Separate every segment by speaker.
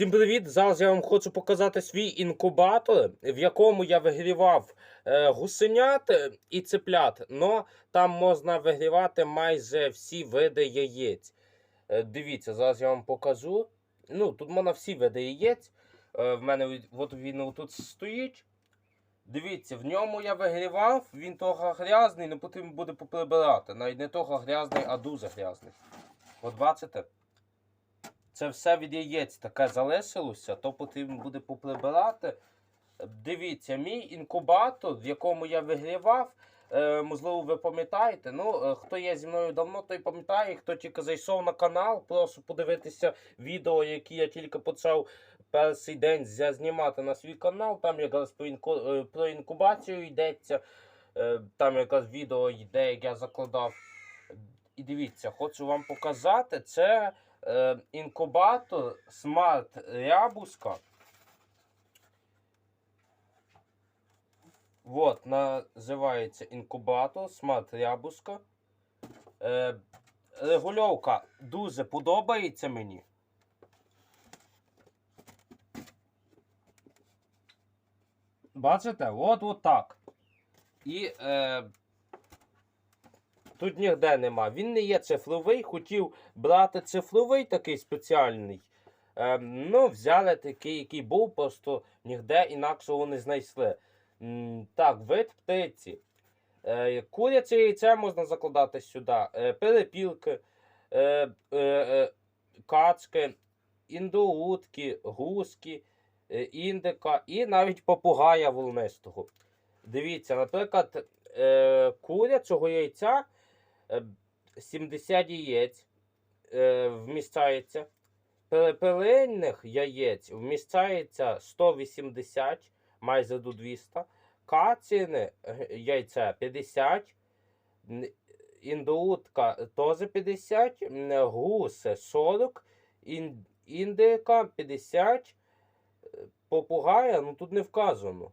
Speaker 1: Всім привіт! Зараз я вам хочу показати свій інкубатор, в якому я вигрівав е, гусенят е, і цеплят. Но там можна вигрівати майже всі види яєць. Е, дивіться, зараз я вам покажу. Ну, тут можна всі види яєць. В мене от він тут стоїть. Дивіться, в ньому я вигрівав, він трохи грязний, не потрібно буде поприбирати. Навіть не трохи грязний, а дуже грязний. От бачите? Це все від яєць таке залишилося, то потрібно буде поприбирати. Дивіться, мій інкубатор, в якому я вигрівав, е, можливо, ви пам'ятаєте. Ну, е, хто є зі мною давно, той пам'ятає. Хто тільки зайшов на канал, прошу подивитися відео, які я тільки почав перший день знімати на свій канал. Там якраз про, е, інкубацію йдеться. Там якраз відео йде, як я закладав. І дивіться, хочу вам показати. Це е, інкубатор Smart Рябуска. Вот, називається інкубатор Smart Рябуска. Е, регульовка дуже подобається мені. Бачите? От от так. І е, тут ніде нема. Він не є цифровий. Хотів брати цифровий такий спеціальний. Е, ну, взяли такий, який був, просто ніде інакшого не знайшли. М, так, вид птиці. Е, куряче яйце можна закладати сюди. Е, перепілки, е, е, е, качки, індоутки, гуски, е, індика і навіть попугая волнистого. Дивіться, наприклад, е, курячого яйця 70 яєць е, вміщається. Перепелинних яєць вміщається 180, майже до 200. Каціне е, яйця 50. н- Індоутка теж 50, м, гуси 40, індика 50, е, попугая, ну тут не вказано.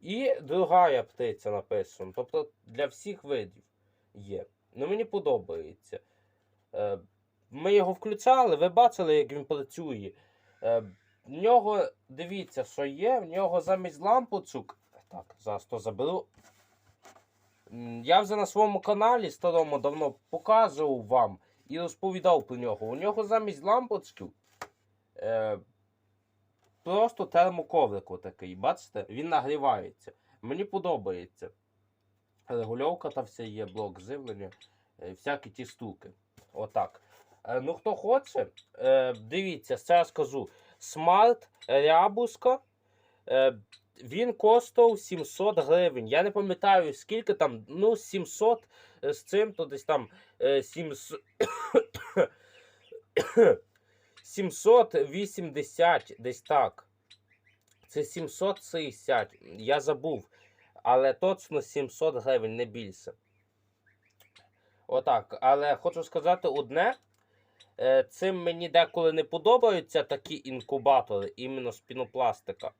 Speaker 1: І другая птиця написано. Тобто для всіх видів є. Ну мені подобається. Е, Ми його включали, ви бачили, як він працює. Е, В нього, дивіться, що є, в нього замість лампочок. Так, зараз то заберу. Я вже на своєму каналі старому давно показував вам і розповідав про нього. У нього замість лампочків е, просто термоковрик отакий. Бачите, він нагрівається. Мені подобається. Регульовка та все є, блок живлення, е, всякі ті штуки. Отак. Е, ну, хто хоче, е, дивіться, це я скажу. Смарт Рябуска. Він коштував 700 гривень. Я не пам'ятаю, скільки там. Ну, 700 з цим, то десь там е, 700. 780, десь так. Це 760. Я забув. Але точно 700 гривень, не більше. Отак. Але хочу сказати одне. Е, Цим мені деколи не подобаються такі інкубатори, іменно з пінопластика.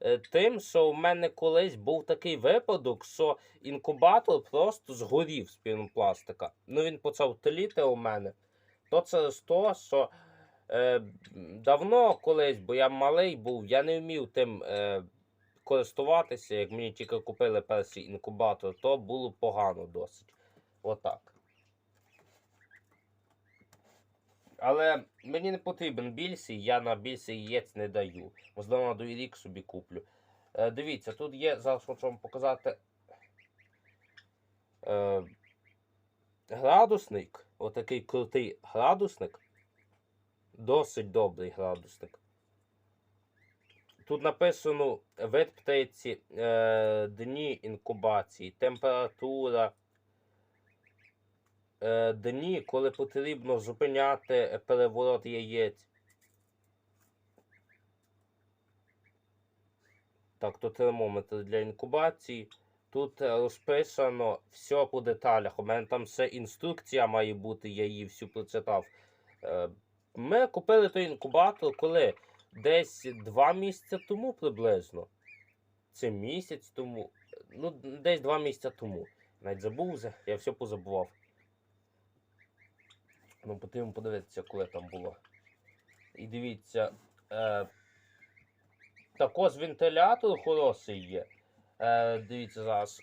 Speaker 1: Е, Тим, що в мене колись був такий випадок, що інкубатор просто згорів з пінопластика. Ну він почав теліти у мене. То через те, що е, давно колись, бо я малий був, я не вмів тим е, користуватися. Як мені тільки купили перший інкубатор, то було погано досить. Отак. Але мені не потрібен більший, я на більший яєць не даю. Можливо, на другий рік собі куплю. Е, дивіться, тут є, зараз хочу вам показати е, градусник. Отакий крутий градусник. Досить добрий градусник. Тут написано вид птиці, е, дні інкубації, температура. Е, дні, коли потрібно зупиняти переворот яєць. Так, то термометр для інкубації. Тут розписано все по деталях. У мене там все інструкція має бути, я її всю прочитав. Е, Ми купили той інкубатор, коли десь два місяці тому приблизно. Це місяць тому. Ну, десь два місяці тому. Навіть забув я все позабував. Ну, потрібно подивитися, коли там було. І дивіться, е, також вентилятор хороший є. Е, дивіться зараз.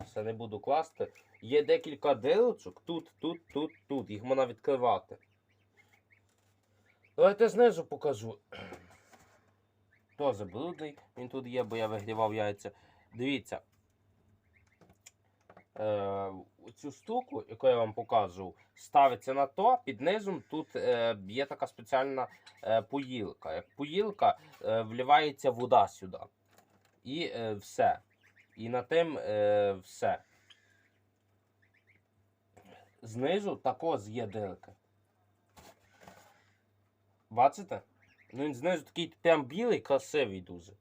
Speaker 1: Все не буду класти. Є декілька дирочок тут, тут, тут, тут. Їх можна відкривати. Давайте знизу покажу. Тоже брудний. Він тут є, бо я вигрівав яйця. Дивіться. Е, цю штуку, яку я вам показував, ставиться на то, під низом тут е, є така спеціальна е, поїлка. Як поїлка е, вливається вода сюди. І е, все. І на тим е, все. Знизу також є дирка. Бачите? Ну він знизу такий прям білий, красивий дуже.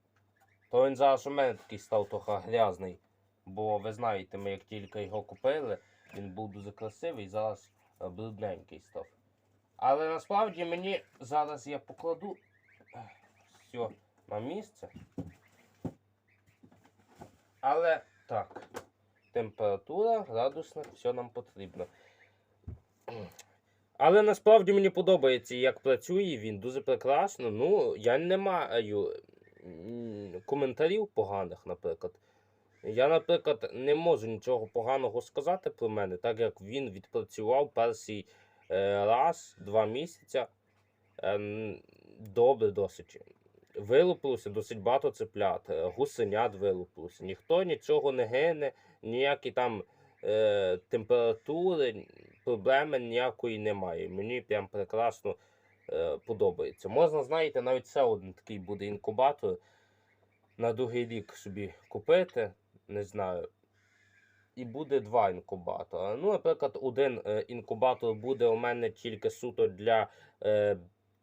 Speaker 1: То він зараз у мене такий став трохи грязний. Бо ви знаєте, ми як тільки його купили, він був дуже красивий, зараз е, брудненький став. Але насправді мені зараз я покладу все на місце. Але так, температура, градусник, все нам потрібно. Але насправді мені подобається, як працює він дуже прекрасно. Ну, я не маю коментарів поганих, наприклад. Я, наприклад, не можу нічого поганого сказати про мене, так як він відпрацював перший е, раз, два місяці. Ем, добре досить. Вилупилося досить багато цеплят, е, гусенят вилупилося. Ніхто нічого не гине, ніякі там е, температури, проблеми ніякої немає. Мені прям прекрасно е, подобається. Можна, знаєте, навіть це один такий буде інкубатор на другий рік собі купити, не знаю. І буде два інкубатора. Ну, наприклад, один е, інкубатор буде у мене тільки суто для е,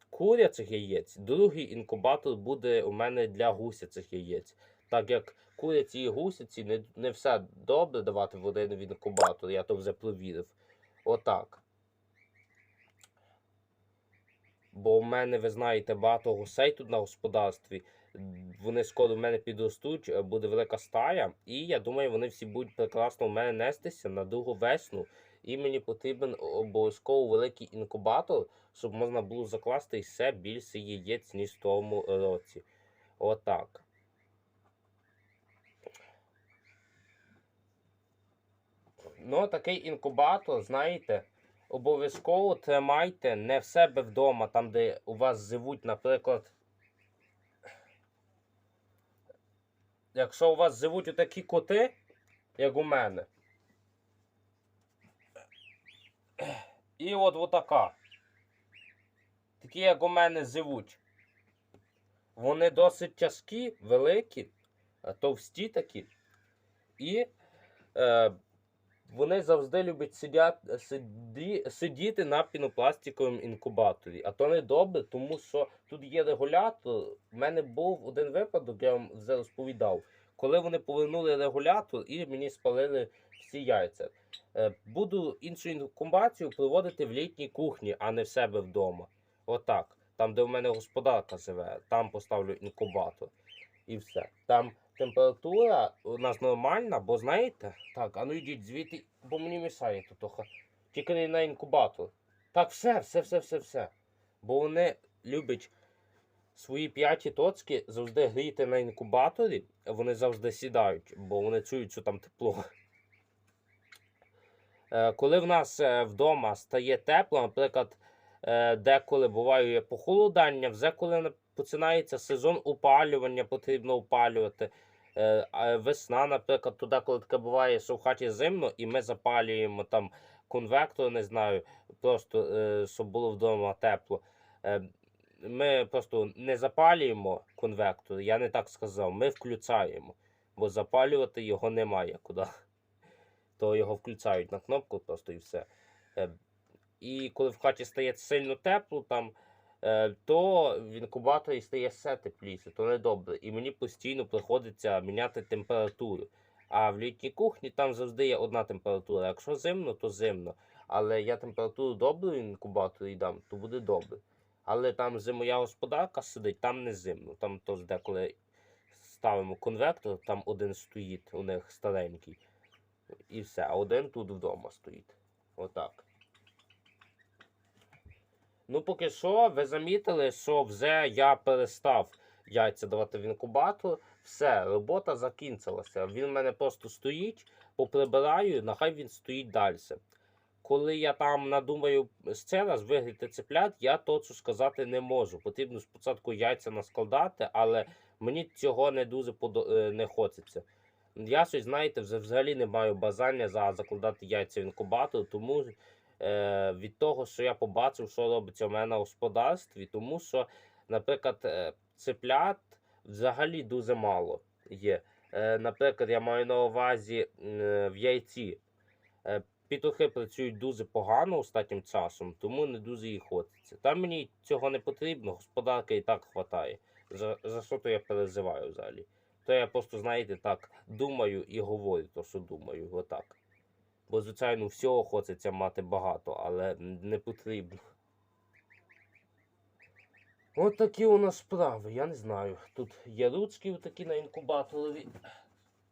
Speaker 1: курячих яєць, другий інкубатор буде у мене для гусячих яєць. Так як куряці і гусяці не, не все добре давати в один інкубатор, я то вже провірив. Отак. Бо в мене, ви знаєте, багато гусей тут на господарстві. Вони скоро в мене підростуть, е, буде велика стая, і я думаю, вони всі будуть прекрасно у мене нестися на другу весну. І мені потрібен обов'язково великий інкубатор, щоб можна було закласти все більше яєць, ніж в тому році. Отак. Ну, такий інкубатор, знаєте, обов'язково тримайте не в себе вдома, там, де у вас живуть, наприклад. Якщо у вас живуть отакі коти, як у мене. І от отака. Такі, як у мене живуть. Вони досить тяжкі, великі, товсті такі. І е, вони завжди люблять сиді, сидіти на пінопластиковому інкубаторі. А то не добре, тому що тут є регулятор. У мене був один випадок, я вам вже розповідав, коли вони повернули регулятор і мені спалили всі яйця. Е, Буду іншу інкубацію проводити в літній кухні, а не в себе вдома. Отак. Там, де в мене господарка живе, там поставлю інкубатор. І все. Там температура у нас нормальна, бо знаєте, так, а ну йдіть звідти, бо мені мішає тут. Тільки не на інкубатор. Так, все, все, все, все, все. Бо вони люблять свої п'яті точки завжди гріти на інкубаторі, вони завжди сідають, бо вони чують, що там тепло. Е, Коли в нас е, вдома стає тепло, наприклад, е, деколи буває похолодання, вже коли починається сезон опалювання, потрібно опалювати. Е, Весна, наприклад, туди, коли таке буває, що в хаті зимно, і ми запалюємо там конвектор, не знаю, просто е, щоб було вдома тепло. Е, Ми просто не запалюємо конвектор, я не так сказав, ми включаємо, бо запалювати його немає куди. То його включають на кнопку просто і все. І коли в хаті стає сильно тепло, там, то в інкубаторі стає все тепліше, то не добре. І мені постійно приходиться міняти температуру. А в літній кухні там завжди є одна температура. Якщо зимно, то зимно. Але я температуру добру в інкубаторі дам, то буде добре. Але там де моя господарка сидить, там не зимно. Там то деколи ставимо конвектор, там один стоїть, у них старенький. І все, а один тут вдома стоїть. Отак. Ну, поки що, ви замітили, що вже я перестав яйця давати в інкубатор. Все, робота закінчилася. Він в мене просто стоїть, поприбираю, нехай він стоїть далі. Коли я там надумаю ще раз вигріти цеплят, я точно сказати не можу. Потрібно спочатку яйця наскладати, але мені цього не дуже подо- е, не хочеться. Я щось, знаєте, взагалі не маю бажання за закладати яйця в інкубатор, тому е, від того, що я побачив, що робиться в мене на господарстві, тому що, наприклад, е, цеплят взагалі дуже мало є. Е, наприклад, я маю на увазі е, в яйці. Е, Петухи працюють дуже погано останнім часом, тому не дуже їх хочеться. Там мені цього не потрібно, господарки і так хватає. За, за що то я переживаю взагалі? То я просто, знаєте, так думаю і говорю то, що думаю, отак. Бо, звичайно, всього хочеться мати багато, але не потрібно. От такі у нас справи, я не знаю. Тут є ручки такі на інкубаторі,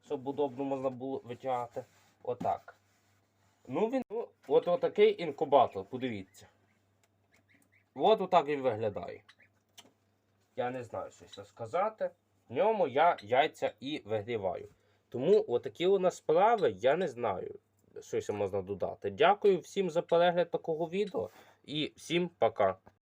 Speaker 1: щоб удобно можна було витягати. Отак. Ну, він. Ну, от отакий інкубатор, подивіться. От отак він виглядає. Я не знаю, що сказати. В ньому я яйця і вигріваю. Тому отакі у нас справи, я не знаю, що ще можна додати. Дякую всім за перегляд такого відео і всім пока.